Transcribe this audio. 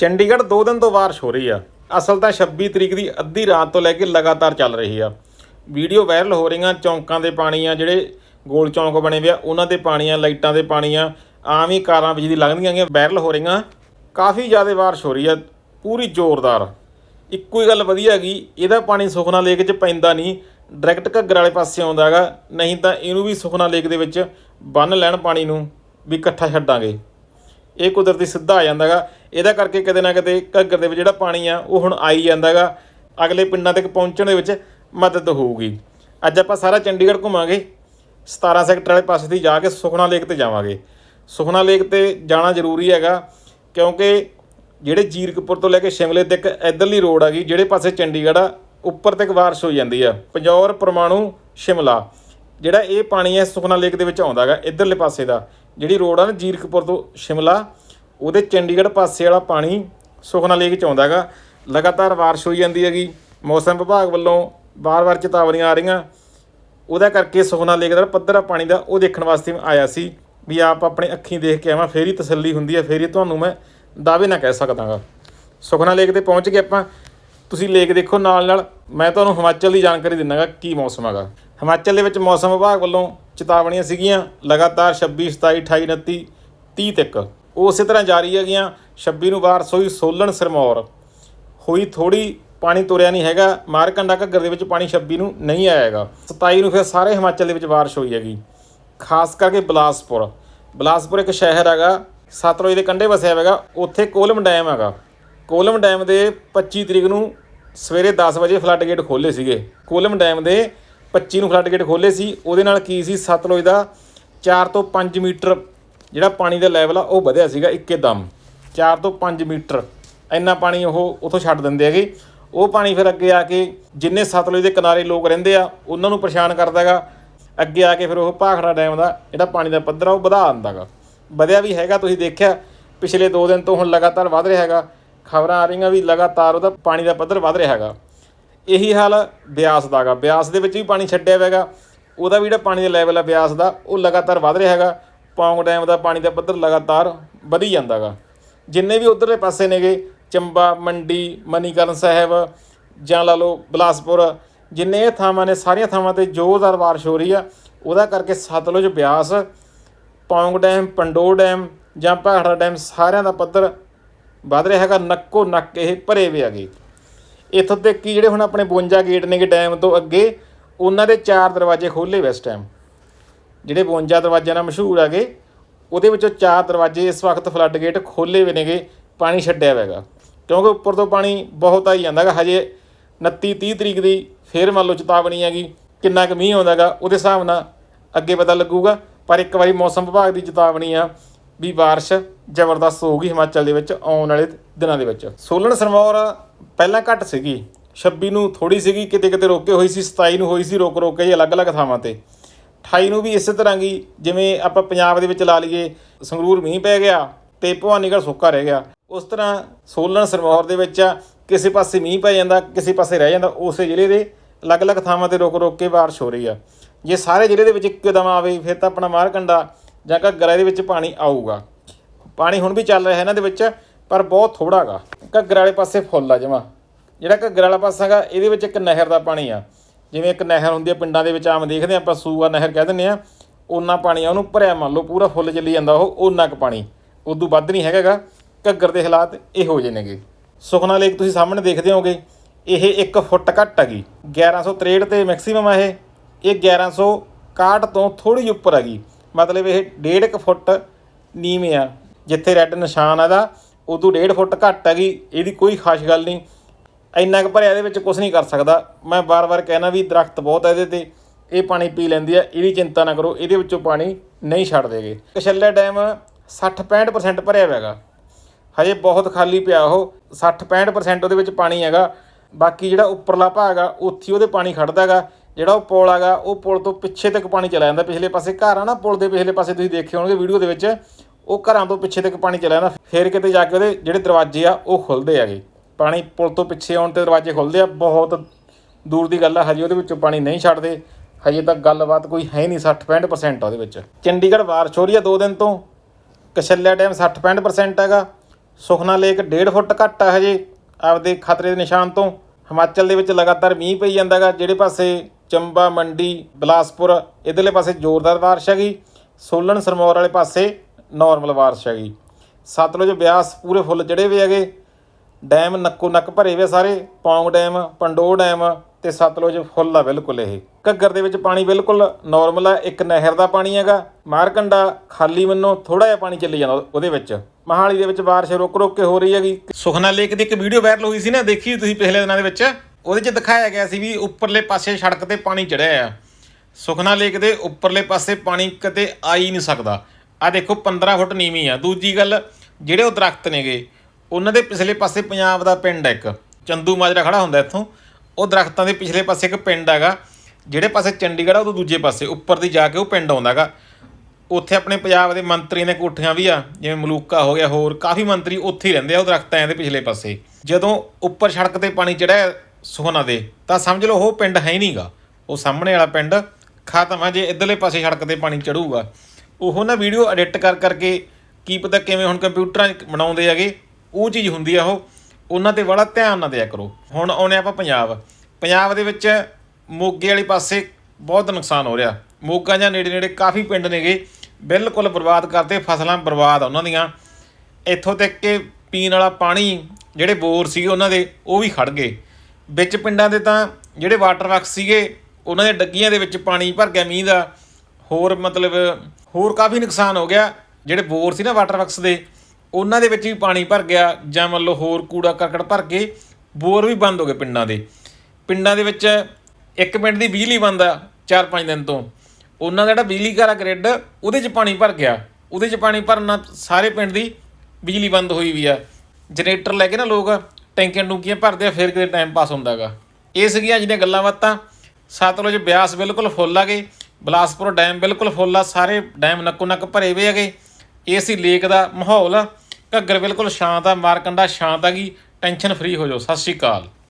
ਚੰਡੀਗੜ੍ਹ 2 ਦਿਨ ਤੋਂ ਬਾਰਿਸ਼ ਹੋ ਰਹੀ ਆ। ਅਸਲ ਤਾਂ 26 ਤਰੀਕ ਦੀ ਅੱਧੀ ਰਾਤ ਤੋਂ ਲੈ ਕੇ ਲਗਾਤਾਰ ਚੱਲ ਰਹੀ ਆ। ਵੀਡੀਓ ਵਾਇਰਲ ਹੋ ਰਹੀਆਂ, ਚੌਂਕਾਂ ਦੇ ਪਾਣੀ ਆ, ਜਿਹੜੇ ਗੋਲ ਚੌਂਕ ਬਣੇ ਹੋਏ ਆ, ਉਹਨਾਂ ਦੇ ਪਾਣੀ ਆ, ਲਾਈਟਾਂ ਦੇ ਪਾਣੀ ਆ, ਆਮ ਹੀ ਕਾਰਾਂ ਬਿਜਲੀ ਲੰਘਦੀਆਂ ਗਈਆਂ, ਵਾਇਰਲ ਹੋ ਰਹੀਆਂ। ਕਾਫੀ ਜ਼ਿਆਦਾ ਬਾਰਿਸ਼ ਹੋ ਰਹੀ ਆ, ਪੂਰੀ ਜ਼ੋਰਦਾਰ। ਇੱਕੋ ਹੀ ਗੱਲ ਵਧੀਆ ਹੈਗੀ, ਇਹਦਾ ਪਾਣੀ ਸੁਖਨਾ ਲੇਕ 'ਚ ਪੈਂਦਾ ਨਹੀਂ, ਡਾਇਰੈਕਟ ਘੱਗਰ ਵਾਲੇ ਪਾਸੇ ਆਉਂਦਾ ਹੈਗਾ, ਨਹੀਂ ਤਾਂ ਇਹਨੂੰ ਵੀ ਸੁਖਨਾ ਲੇਕ ਦੇ ਵਿੱਚ ਬੰਨ ਲੈਣ ਪਾਣੀ ਨੂੰ ਵੀ ਇਕੱਠਾ ਛੱਡਾਂਗੇ। ਇਹ ਕੁਦਰਤੀ ਸਿੱਧਾ ਆ ਜਾਂਦਾ ਹੈਗਾ ਇਹਦਾ ਕਰਕੇ ਕਦੇ ਨਾ ਕਦੇ ਘੱਗਰ ਦੇ ਵਿੱਚ ਜਿਹੜਾ ਪਾਣੀ ਆ, ਉਹ ਹੁਣ ਆਈ ਜਾਂਦਾ ਹੈਗਾ ਅਗਲੇ ਪਿੰਡਾਂ ਤੱਕ ਪਹੁੰਚਣ ਦੇ ਵਿੱਚ ਮਦਦ ਹੋਊਗੀ। ਅੱਜ ਆਪਾਂ ਸਾਰਾ ਚੰਡੀਗੜ੍ਹ ਘੁੰਮਾਂਗੇ। 17 ਸੈਕਟਰ ਵਾਲੇ ਪਾਸੇ ਦੀ ਜਾ ਕੇ ਸੁਖਨਾ ਲੇਕ ਤੇ ਜਾਵਾਂਗੇ। ਸੁਖਨਾ ਲੇਕ ਤੇ ਜਾਣਾ ਜ਼ਰੂਰੀ ਹੈਗਾ, ਕਿਉਂਕਿ ਜਿਹੜੇ ਜੀਰਕਪੁਰ ਤੋਂ ਲੈ ਕੇ ਸ਼ਿਮਲੇ ਤੱਕ ਇਧਰਲੀ ਰੋਡ ਹੈਗੀ ਜਿਹੜੇ ਪਾਸੇ ਚੰਡੀਗੜ੍ਹ ਆ, ਉੱਪਰ ਤੱਕ ਬਾਰਿਸ਼ ਹੋ ਜਾਂਦੀ ਆ। ਪੰਜੌਰ, ਪਰਮਾਣੂ, ਸ਼ਿਮਲਾ, ਜਿਹੜਾ ਇਹ ਪਾਣੀ ਹੈ ਸੁਖਨਾ ਲੇਕ ਦੇ ਵਿੱਚ ਆਉਂਦਾ ਹੈਗਾ ਇਧਰਲੇ ਪਾਸੇ ਦਾ। ਜਿਹੜੀ ਰੋਡ ਆ ਨਾ ਜੀਰਕਪੁਰ ਤੋਂ ਸ਼ਿਮਲਾ ਉਹਦੇ ਚੰਡੀਗੜ੍ਹ ਪਾਸੇ ਵਾਲਾ ਪਾਣੀ ਸੁਖਨਾ ਲੇਕ ਚ ਆਉਂਦਾ ਹੈਗਾ। ਲਗਾਤਾਰ ਬਾਰਿਸ਼ ਹੋਈ ਜਾਂਦੀ ਹੈਗੀ। ਮੌਸਮ ਵਿਭਾਗ ਵੱਲੋਂ ਵਾਰ-ਵਾਰ ਚੇਤਾਵਨੀਆਂ ਆ ਰਹੀਆਂ। ਉਹਦਾ ਕਰਕੇ ਸੁਖਨਾ ਲੇਕ ਦਾ ਪੱਧਰ ਆ ਪਾਣੀ ਦਾ, ਉਹ ਦੇਖਣ ਵਾਸਤੇ ਮੈਂ ਆਇਆ ਸੀ ਵੀ ਆਪ ਆਪਣੇ ਅੱਖੀਂ ਦੇਖ ਕੇ ਆਵਾਂ, ਫੇਰ ਹੀ ਤਸੱਲੀ ਹੁੰਦੀ ਹੈ, ਫੇਰ ਹੀ ਤੁਹਾਨੂੰ ਮੈਂ ਦਾਅਵੇ ਨਾ ਕਹਿ ਸਕਦਾਗਾ ਸੁਖਨਾ ਲੇਕ ਤੇ ਪਹੁੰਚ ਗਏ ਆਪਾਂ। ਤੁਸੀਂ ਲੇਕ ਦੇਖੋ ਨਾਲ ਨਾਲ ਮੈਂ ਤੁਹਾਨੂੰ ਹਿਮਾਚਲ ਦੀ ਜਾਣਕਾਰੀ ਦਿੰਨਾਗਾ ਕੀ ਮੌਸਮ ਹੈਗਾ। ਹਿਮਾਚਲ ਦੇ ਵਿੱਚ ਮੌਸਮ ਵਿਭਾਗ ਵੱਲੋਂ ਚੇਤਾਵਨੀਆਂ ਸੀਗੀਆਂ, ਲਗਾਤਾਰ 26 27 28 29 30 ਤੱਕ। ਉਹ ਉਸੇ ਤਰ੍ਹਾਂ ਜਾਰੀ ਹੈਗੀਆਂ। 26 ਨੂੰ ਬਾਰਿਸ਼ ਹੋਈ ਸੋਲਣ ਸਿਰਮੌਰ। ਹੋਈ ਥੋੜੀ ਪਾਣੀ ਤੁਰਿਆ ਨਹੀਂ ਹੈਗਾ। ਮਾਰਕੰਡਾ ਘੱਗਰ ਦੇ ਵਿੱਚ ਪਾਣੀ 26 ਨੂੰ ਨਹੀਂ ਆਇਆ ਹੈਗਾ। 27 ਨੂੰ ਫਿਰ ਸਾਰੇ ਹਿਮਾਚਲ ਦੇ ਵਿੱਚ ਬਾਰਿਸ਼ ਹੋਈ ਹੈਗੀ। ਖਾਸ ਕਰਕੇ ਬਲਾਸਪੁਰ। ਬਲਾਸਪੁਰ ਇੱਕ ਸ਼ਹਿਰ ਹੈਗਾ। ਸਤਲੁਜ ਦੇ ਕੰਢੇ ਵਸਿਆ ਹੈਗਾ ਉੱਥੇ ਕੋਲਮ ਡੈਮ ਹੈਗਾ। ਕੋਲਮ ਡੈਮ ਦੇ 25 ਤਰੀਕ ਨੂੰ ਸਵੇਰੇ 10 ਵਜੇ ਫਲੱਡ ਗੇਟ ਖੋਲੇ ਸੀਗੇ। ਕੋਲਮ ਡੈਮ ਦੇ 25 ਨੂੰ ਫਲੱਡ ਗੇਟ ਖੋਲੇ ਸੀ। ਉਹਦੇ ਨਾਲ ਕੀ ਸੀ? ਸਤਲੁਜ ਦਾ 4 ਤੋਂ 5 ਮੀਟਰ ਜਿਹੜਾ ਪਾਣੀ ਦਾ ਲੈਵਲ ਆ, ਉਹ ਵਧਿਆ ਸੀਗਾ ਇੱਕਦਮ 4 ਤੋਂ 5 ਮੀਟਰ। ਇੰਨਾ ਪਾਣੀ ਉਹ ਉਥੋਂ ਛੱਡ ਦਿੰਦੇ ਹੈਗੇ। ਉਹ ਪਾਣੀ ਫਿਰ ਅੱਗੇ ਆ ਕੇ ਜਿੰਨੇ ਸਤਲੁਜ ਦੇ ਕਿਨਾਰੇ ਲੋਕ ਰਹਿੰਦੇ ਆ, ਉਹਨਾਂ ਨੂੰ ਪਰੇਸ਼ਾਨ ਕਰਦਾ ਹੈਗਾ। ਅੱਗੇ ਆ ਕੇ ਫਿਰ ਉਹ ਭਾਖੜਾ ਡੈਮ ਦਾ ਜਿਹੜਾ ਪਾਣੀ ਦਾ ਪੱਧਰ ਆ, ਉਹ ਵਧਾ ਦਿੰਦਾਗਾ ਵਧਿਆ ਵੀ ਹੈਗਾ, ਤੁਸੀਂ ਦੇਖਿਆ, ਪਿਛਲੇ 2 ਦਿਨ ਤੋਂ ਹੁਣ ਲਗਾਤਾਰ ਵਧ ਰਿਹਾ ਹੈਗਾ। ਖਬਰਾਂ ਆ ਰਹੀਆਂ ਵੀ ਲਗਾਤਾਰ ਉਹਦਾ ਪਾਣੀ ਦਾ ਪੱਧਰ ਵਧ ਰਿਹਾ ਹੈਗਾ। ਇਹੀ ਹਾਲ ਬਿਆਸ ਦਾ ਹੈਗਾ। ਬਿਆਸ ਦੇ ਵਿੱਚ ਵੀ ਪਾਣੀ ਛੱਡਿਆ ਹੋਇਆ ਹੈਗਾ। ਉਹਦਾ ਵੀ ਜਿਹੜਾ ਪਾਣੀ ਦਾ ਲੈਵਲ ਆ ਬਿਆਸ ਦਾ, ਉਹ ਲਗਾਤਾਰ ਵਧ ਰਿਹਾ ਹੈਗਾ। ਪੌਂਗ ਡੈਮ ਦਾ ਪਾਣੀ ਦਾ ਪੱਧਰ ਲਗਾਤਾਰ ਵਧੀ ਜਾਂਦਾ ਹੈਗਾ ਜਿੰਨੇ ਵੀ ਉਧਰਲੇ ਪਾਸੇ ਨੇਗੇ, ਚੰਬਾ, ਮੰਡੀ, ਮਨੀਕਰਨ ਸਾਹਿਬ ਜਾਂ ਲਾ ਲਓ ਬਲਾਸਪੁਰ, ਜਿੰਨੇ ਇਹ ਥਾਵਾਂ ਨੇ, ਸਾਰੀਆਂ ਥਾਵਾਂ ਤੇ ਜ਼ੋਰਦਾਰ ਬਾਰਿਸ਼ ਹੋ ਰਹੀ ਆ, ਉਹਦਾ ਕਰਕੇ ਸਤਲੁਜ ਬਿਆਸ, ਪੌਂਗ ਡੈਮ ਪੰਡੋ ਡੈਮ ਜਾਂ ਭਾਖੜਾ ਡੈਮ, ਸਾਰਿਆਂ ਦਾ ਪੱਧਰ ਵਧ ਰਿਹਾ ਹੈਗਾ, ਨੱਕੋ ਨੱਕ ਇਹ ਭਰੇ ਵੇ ਹੈਗੇ। ਇੱਥੋਂ ਤੱਕ ਕਿ ਜਿਹੜੇ ਹੁਣ ਆਪਣੇ 52 ਗੇਟ ਨੇਗੇ ਡੈਮ ਤੋਂ ਅੱਗੇ, ਉਹਨਾਂ ਦੇ ਚਾਰ ਦਰਵਾਜ਼ੇ ਖੋਲੇ ਵੇ ਇਸ ਟਾਈਮ ਜਿਹੜੇ 52 ਦਰਵਾਜ਼ਿਆਂ ਨਾਲ ਮਸ਼ਹੂਰ ਹੈਗੇ, ਉਹਦੇ ਵਿੱਚੋਂ ਚਾਰ ਦਰਵਾਜ਼ੇ ਇਸ ਵਕਤ ਫਲੱਡ ਗੇਟ ਖੋਲੇ ਵੇ ਨੇਗੇ, ਪਾਣੀ ਛੱਡਿਆ ਹੋਇਆ ਕਿਉਂਕਿ ਉੱਪਰ ਤੋਂ ਪਾਣੀ ਬਹੁਤ ਆਈ ਜਾਂਦਾ ਹੈਗਾ, ਹਜੇ 29 30 ਤਰੀਕ ਦੀ ਫੇਰ ਮੰਨ ਲਓ ਚੇਤਾਵਨੀ ਹੈਗੀ, ਕਿੰਨਾ ਕੁ ਮੀਂਹ ਆਉਂਦਾ ਹੈਗਾ, ਉਹਦੇ ਹਿਸਾਬ ਨਾਲ ਅੱਗੇ ਪਤਾ ਲੱਗੂਗਾ। ਪਰ ਇੱਕ ਵਾਰੀ ਮੌਸਮ ਵਿਭਾਗ ਦੀ ਚੇਤਾਵਨੀ ਆ ਵੀ ਬਾਰਿਸ਼ ਜ਼ਬਰਦਸਤ ਹੋਊਗੀ ਹਿਮਾਚਲ ਦੇ ਵਿੱਚ ਆਉਣ ਵਾਲੇ ਦਿਨਾਂ ਦੇ ਵਿੱਚ। ਸੋਲਣ ਸਰਮੌਰ ਪਹਿਲਾਂ ਘੱਟ ਸੀਗੀ 26 ਨੂੰ ਥੋੜੀ ਸੀਗੀ ਕਿਤੇ ਕਿਤੇ ਰੋਕੇ ਹੋਈ ਸੀ 27 ਨੂੰ ਹੋਈ ਸੀ ਰੋਕ ਰੋਕ ਕੇ ਜੀ ਅਲੱਗ-ਅਲੱਗ ਥਾਵਾਂ ਤੇ। 28 ਨੂੰ ਵੀ ਇਸੇ ਤਰ੍ਹਾਂ ਦੀ ਜਿਵੇਂ ਆਪਾਂ ਪੰਜਾਬ ਦੇ ਵਿੱਚ ਲਾ ਲਈਏ, ਸੰਗਰੂਰ ਮੀਂਹ ਪੈ ਗਿਆ ਤੇ ਭਵਾਨੀਗੜ੍ਹ ਸੁੱਕਾ ਰਹਿ ਗਿਆ। ਉਸ ਤਰ੍ਹਾਂ ਸੋਲਣ ਸਰਮੌਰ ਦੇ ਵਿੱਚ ਆ, ਕਿਸੇ ਪਾਸੇ ਮੀਂਹ ਪੈ ਜਾਂਦਾ, ਕਿਸੇ ਪਾਸੇ ਰਹਿ ਜਾਂਦਾ, ਉਸੇ ਜ਼ਿਲ੍ਹੇ ਦੇ ਅਲੱਗ-ਅਲੱਗ ਥਾਵਾਂ ਤੇ ਰੁਕ ਰੁਕ ਕੇ ਬਾਰਿਸ਼ ਹੋ ਰਹੀ ਆ। ਜੇ ਸਾਰੇ ਜ਼ਿਲ੍ਹੇ ਦੇ ਵਿੱਚ ਇੱਕਦਮ ਆਵੇ, ਫਿਰ ਤਾਂ ਆਪਣਾ ਮਾਰਕੰਡਾ ਜਾਂ ਘੱਗਰਾ ਦੇ ਵਿੱਚ ਪਾਣੀ ਆਊਗਾ। ਪਾਣੀ ਹੁਣ ਵੀ ਚੱਲ ਰਿਹਾ ਇਹਨਾਂ ਦੇ ਵਿੱਚ, ਪਰ ਬਹੁਤ ਥੋੜਾ ਹੈਗਾ ਘੱਗਰ ਵਾਲੇ ਪਾਸੇ ਫੁੱਲ ਆ ਜਮਾ। ਜਿਹੜਾ ਘੱਗਰ ਵਾਲਾ ਪਾਸਾ ਹੈਗਾ ਇਹਦੇ ਵਿੱਚ ਇੱਕ ਨਹਿਰ ਦਾ ਪਾਣੀ ਆ। ਜਿਵੇਂ ਇੱਕ ਨਹਿਰ ਹੁੰਦੀ ਹੈ ਪਿੰਡਾਂ ਦੇ ਵਿੱਚ ਆਮ ਦੇਖਦੇ ਆਪਾਂ ਸੂਆ ਨਹਿਰ ਕਹਿ ਦਿੰਦੇ ਆ ਓਨਾ ਪਾਣੀ ਆ, ਉਹਨੂੰ ਭਰਿਆ ਮੰਨ ਲਓ, ਪੂਰਾ ਫੁੱਲ ਚੱਲੀ ਜਾਂਦਾ ਉਹ, ਓਨਾ ਕੁ ਪਾਣੀ। ਉਦੋਂ ਵੱਧ ਨਹੀਂ ਹੈਗਾਗਾ, ਘੱਗਰ ਦੇ ਹਾਲਾਤ ਇਹੋ ਜਿਹੇ ਨੇਗੇ। ਸੁਖਨਾ ਲੇਕ ਤੁਸੀਂ ਸਾਹਮਣੇ ਦੇਖਦੇ ਹੋਗੇ ਇਹ 1 ਫੁੱਟ ਘੱਟ ਹੈਗੀ। 1163 ਤੇ ਮੈਕਸਿਮਮ ਆ ਇਹ। ਇਹ 1161 ਤੋਂ ਥੋੜੀ ਜਿਹੀ ਉੱਪਰ ਹੈਗੀ। ਮਤਲਬ ਇਹ 1.5 ਫੁੱਟ ਨੀਵੇਂ ਆ, ਜਿੱਥੇ ਰੈੱਡ ਨਿਸ਼ਾਨ ਆਦਾ ਉਦੋਂ 1.5 ਫੁੱਟ ਘੱਟ ਹੈਗੀ, ਇਹਦੀ ਕੋਈ ਖਾਸ ਗੱਲ ਨਹੀਂ। ਇੰਨਾ ਕੁ ਭਰਿਆ ਇਹਦੇ ਵਿੱਚ ਕੁਝ ਨਹੀਂ ਕਰ ਸਕਦਾ। ਮੈਂ ਬਾਰ-ਬਾਰ ਕਹਿਣਾ ਵੀ ਦਰਖਤ ਬਹੁਤ ਹੈ ਇਹਦੇ ਤੇ, ਇਹ ਪਾਣੀ ਪੀ ਲੈਂਦੀ ਆ ਇਹਦੀ ਚਿੰਤਾ ਨਾ ਕਰੋ, ਇਹਦੇ ਵਿੱਚੋਂ ਪਾਣੀ ਨਹੀਂ ਛੱਡ ਦੇਗੇ। ਕਸ਼ੱਲੇ ਡੈਮ 60-65% ਭਰਿਆ ਹੋਇਆ ਹੈਗਾ ਹਜੇ ਬਹੁਤ ਖਾਲੀ ਪਿਆ ਉਹ 60-65% ਉਹਦੇ ਵਿੱਚ ਪਾਣੀ ਹੈਗਾ। ਬਾਕੀ ਜਿਹੜਾ ਉੱਪਰਲਾ ਭਾਗ ਆ, ਉੱਥੇ ਉਹਦੇ ਪਾਣੀ ਖੜਦਾ ਹੈਗਾ ਜਿਹੜਾ ਉਹ ਪੁਲ ਹੈਗਾ, ਉਹ ਪੁਲ ਤੋਂ ਪਿੱਛੇ ਤੱਕ ਪਾਣੀ ਚਲਾ ਜਾਂਦਾ। ਪਿਛਲੇ ਪਾਸੇ ਘਰ ਆ ਨਾ ਪੁਲ ਦੇ, ਪਿਛਲੇ ਪਾਸੇ ਤੁਸੀਂ ਦੇਖੇ ਹੋਣਗੇ ਵੀਡੀਓ ਦੇ ਵਿੱਚ, ਉਹ ਘਰਾਂ ਤੋਂ ਪਿੱਛੇ ਤੱਕ ਪਾਣੀ ਚਲਾ ਜਾਂਦਾ। ਫਿਰ ਕਿਤੇ ਜਾ ਕੇ ਉਹਦੇ ਜਿਹੜੇ ਦਰਵਾਜ਼ੇ ਆ, ਉਹ ਖੁੱਲਦੇ ਹੈਗੇ। ਪਾਣੀ ਪੁਲ ਤੋਂ ਪਿੱਛੇ ਆਉਣ ਤੇ ਦਰਵਾਜ਼ੇ ਖੁੱਲਦੇ ਆ, ਬਹੁਤ ਦੂਰ ਦੀ ਗੱਲ ਆ, ਹਜੇ ਉਹਦੇ ਵਿੱਚੋਂ ਪਾਣੀ ਨਹੀਂ ਛੱਡਦੇ, ਹਜੇ ਤੱਕ ਗੱਲਬਾਤ ਕੋਈ ਹੈ ਨਹੀਂ 60-65% ਆ ਉਹਦੇ ਵਿੱਚ। ਚੰਡੀਗੜ੍ਹ ਬਾਰਿਸ਼ ਹੋ ਰਹੀ ਆ ਦੋ ਦਿਨ ਤੋਂ ਕਸ਼ੱਲਿਆ ਡੈਮ 60-65% ਹੈਗਾ, ਸੁਖਨਾ ਲੇਕ 1.5 ਫੁੱਟ ਘੱਟ ਆ ਹਜੇ, ਆਪਦੇ ਖਤਰੇ ਦੇ ਨਿਸ਼ਾਨ ਤੋਂ। ਹਿਮਾਚਲ ਦੇ ਵਿੱਚ ਲਗਾਤਾਰ ਮੀਂਹ ਪਈ ਜਾਂਦਾਗਾ ਜਿਹੜੇ ਪਾਸੇ ਚੰਬਾ, ਮੰਡੀ, ਬਿਲਾਸਪੁਰ, ਇਧਰਲੇ ਪਾਸੇ ਜ਼ੋਰਦਾਰ ਬਾਰਿਸ਼ ਹੈਗੀ, ਸੋਲਨ, ਸਰਮੌਰ ਵਾਲੇ ਪਾਸੇ ਨਾਰਮਲ ਬਾਰਿਸ਼ ਹੈਗੀ। ਸਤਲੁਜ, ਬਿਆਸ ਪੂਰੇ ਫੁੱਲ ਚੜੇ ਹੋਏ ਹੈਗੇ ਡੈਮ ਨੱਕੋ ਨੱਕ ਭਰੇ ਹੋਏ ਸਾਰੇ, ਪੌਂਗ ਡੈਮ, ਪੰਡੋ ਡੈਮ ਤੇ ਸਤਲੁਜ ਫੁੱਲ ਆ ਬਿਲਕੁਲ ਇਹ। ਘੱਗਰ ਦੇ ਵਿੱਚ ਪਾਣੀ ਬਿਲਕੁਲ ਨਾਰਮਲ ਆ, ਇੱਕ ਨਹਿਰ ਦਾ ਪਾਣੀ ਹੈਗਾ ਮਾਰਕੰਡਾ ਖਾਲੀ ਮੰਨੋ ਥੋੜਾ ਜਿਹਾ ਪਾਣੀ ਚੱਲੀ ਜਾਂਦਾ ਉਹਦੇ ਵਿੱਚ। ਮਹਾਲੀ ਦੇ ਵਿੱਚ ਬਾਰਿਸ਼ ਰੁਕ ਰੁਕ ਕੇ ਹੋ ਰਹੀ ਹੈਗੀ। ਸੁਖਨਾ ਲੇਕ ਦੀ ਇੱਕ ਵੀਡੀਓ ਵਾਇਰਲ ਹੋਈ ਸੀ ਨਾ, ਦੇਖੀ ਤੁਸੀਂ ਪਿਛਲੇ ਦਿਨਾਂ ਦੇ ਵਿੱਚ? ਉਹਦੇ 'ਚ ਦਿਖਾਇਆ ਗਿਆ ਸੀ ਵੀ ਉੱਪਰਲੇ ਪਾਸੇ ਸੜਕ ਤੇ ਪਾਣੀ ਚੜਿਆ ਆ। ਸੁਖਨਾ ਲੇਕ ਦੇ ਉੱਪਰਲੇ ਪਾਸੇ ਪਾਣੀ ਕਿਤੇ ਆ ਹੀ ਨਹੀਂ ਸਕਦਾ। ਆ ਦੇਖੋ 15 ਫੁੱਟ ਨੀਵੀਂ ਆ। ਦੂਜੀ ਗੱਲ, ਜਿਹੜੇ ਉਹ ਦਰਖਤ ਨੇਗੇ ਉਹਨਾਂ ਦੇ ਪਿਛਲੇ ਪਾਸੇ ਪੰਜਾਬ ਦਾ ਪਿੰਡ ਹੈ ਇੱਕ, ਚੰਦੂ ਮਾਜਰਾ ਖੜਾ ਹੁੰਦਾ ਇੱਥੋਂ। ਉਹ ਦਰਖਤਾਂ ਦੇ ਪਿਛਲੇ ਪਾਸੇ ਇੱਕ ਪਿੰਡ ਹੈਗਾ। ਜਿਹੜੇ ਪਾਸੇ ਚੰਡੀਗੜ੍ਹ ਆ, ਉਹ ਦੂਜੇ ਪਾਸੇ, ਉੱਪਰ ਦੀ ਜਾ ਕੇ ਉਹ ਪਿੰਡ ਆਉਂਦਾ ਹੈਗਾ। ਉੱਥੇ ਆਪਣੇ ਪੰਜਾਬ ਦੇ ਮੰਤਰੀ ਨੇ ਕੋਠੀਆਂ ਵੀ ਆ, ਜਿਵੇਂ ਮਲੂਕਾ ਹੋ ਗਿਆ, ਹੋਰ ਕਾਫੀ ਮੰਤਰੀ ਉੱਥੇ ਹੀ ਰਹਿੰਦੇ ਆ ਉਹ ਦਰਖਤਾਂ ਦੇ ਪਿਛਲੇ ਪਾਸੇ। ਜਦੋਂ ਉੱਪਰ ਸੜਕ ਤੇ ਪਾਣੀ ਚੜਿਆ ਸੁਖਨਾ ਦੇ, ਤਾਂ ਸਮਝ ਲਓ ਉਹ ਪਿੰਡ ਹੈ ਹੀ ਨਹੀਂਗਾ। ਉਹ ਸਾਹਮਣੇ ਵਾਲਾ ਪਿੰਡ, ਖਤਮ ਹੈ ਜੇ ਇਧਰਲੇ ਪਾਸੇ ਸੜਕ ਤੇ ਪਾਣੀ ਚੜੂਗਾ ਉਹ ਨਾ ਵੀਡੀਓ ਐਡਿਟ ਕਰ ਕਰਕੇ, ਕੀ ਪਤਾ ਕਿਵੇਂ ਹੁਣ ਕੰਪਿਊਟਰਾਂ ਬਣਾਉਂਦੇ ਹੈਗੇ। ਉਹ ਚੀਜ਼ ਹੁੰਦੀ ਆ ਉਹ, ਉਹਨਾਂ ਤੇ ਬੜਾ ਧਿਆਨ ਨਾ ਦਿਆ ਕਰੋ। ਹੁਣ ਆਉਨੇ ਆਪਾਂ ਪੰਜਾਬ। ਪੰਜਾਬ ਦੇ ਵਿੱਚ ਮੋਗੇ ਵਾਲੇ ਪਾਸੇ ਬਹੁਤ ਨੁਕਸਾਨ ਹੋ ਰਿਹਾ। ਮੋਗਾ ਜਾਂ ਨੇੜੇ ਨੇੜੇ ਕਾਫੀ ਪਿੰਡ ਨੇਗੇ, ਬਿਲਕੁਲ ਬਰਬਾਦ ਕਰਦੇ, ਫਸਲਾਂ ਬਰਬਾਦ ਉਹਨਾਂ ਦੀਆਂ। ਇੱਥੋਂ ਤੱਕ ਕਿ ਪੀਣ ਵਾਲਾ ਪਾਣੀ ਜਿਹੜੇ ਬੋਰ ਸੀਗੇ ਉਹਨਾਂ ਦੇ, ਉਹ ਵੀ ਖੜ ਗਏ। ਵਿੱਚ ਪਿੰਡਾਂ ਦੇ ਤਾਂ ਜਿਹੜੇ ਵਾਟਰ ਵਰਕਸ ਸੀਗੇ, ਉਹਨਾਂ ਦੇ ਡੱਗੀਆਂ ਦੇ ਵਿੱਚ ਪਾਣੀ ਭਰ ਗਿਆ ਮੀਂਹ ਦਾ। ਹੋਰ ਮਤਲਬ ਹੋਰ ਕਾਫੀ ਨੁਕਸਾਨ ਹੋ ਗਿਆ। ਜਿਹੜੇ ਬੋਰ ਸੀ ਨਾ ਵਾਟਰ ਵਰਕਸ ਦੇ ਉਹਨਾਂ ਦੇ ਵਿੱਚ ਵੀ ਪਾਣੀ ਭਰ ਗਿਆ ਜਾਂ ਮੰਨ ਲਓ ਹੋਰ ਕੂੜਾ ਕਰਕਟ ਭਰ ਕੇ ਬੋਰ ਵੀ ਬੰਦ ਹੋ ਗਏ ਪਿੰਡਾਂ ਦੇ। ਪਿੰਡਾਂ ਦੇ ਵਿੱਚ ਇੱਕ ਪਿੰਡ ਦੀ ਬਿਜਲੀ ਬੰਦ ਆ 4-5 ਦਿਨ ਤੋਂ। ਉਹਨਾਂ ਦਾ ਜਿਹੜਾ ਬਿਜਲੀ ਘਰ ਆ ਗ੍ਰਿਡ ਉਹਦੇ 'ਚ ਪਾਣੀ ਭਰ ਗਿਆ। ਉਹਦੇ 'ਚ ਪਾਣੀ ਭਰਨ ਨਾਲ ਸਾਰੇ ਪਿੰਡ ਦੀ ਬਿਜਲੀ ਬੰਦ ਹੋਈ ਵੀ ਆ। ਜਨਰੇਟਰ ਲੈ ਕੇ ਨਾ ਲੋਕ ਟੈਂਕੀਆਂ ਟੂਕੀਆਂ ਭਰਦੇ ਆ, ਫਿਰ ਕਿਤੇ ਟਾਈਮ ਪਾਸ ਹੁੰਦਾਗਾ ਇਹ ਸੀਗੀਆਂ ਜਿਹੜੀਆਂ ਗੱਲਾਂ ਬਾਤਾਂ। ਸਤਲੁਜ ਬਿਆਸ ਬਿਲਕੁਲ ਫੁੱਲ ਆ ਗਏ। ਬਲਾਸਪੁਰ ਡੈਮ ਬਿਲਕੁਲ ਫੁੱਲ ਆ, ਸਾਰੇ ਡੈਮ ਨੱਕੋ ਨੱਕ ਭਰੇ ਹੋਏ ਹੈਗੇ ਇਹ ਸੀ ਲੇਕ ਦਾ ਮਾਹੌਲ ਘੱਗਰ ਬਿਲਕੁਲ ਸ਼ਾਂਤ ਆ, ਮਾਰਕੰਡਾ ਸ਼ਾਂਤ ਆ ਗਈ ਟੈਨਸ਼ਨ ਫ੍ਰੀ ਹੋ ਜਾਓ। ਸਤਿ ਸ਼੍ਰੀ ਅਕਾਲ।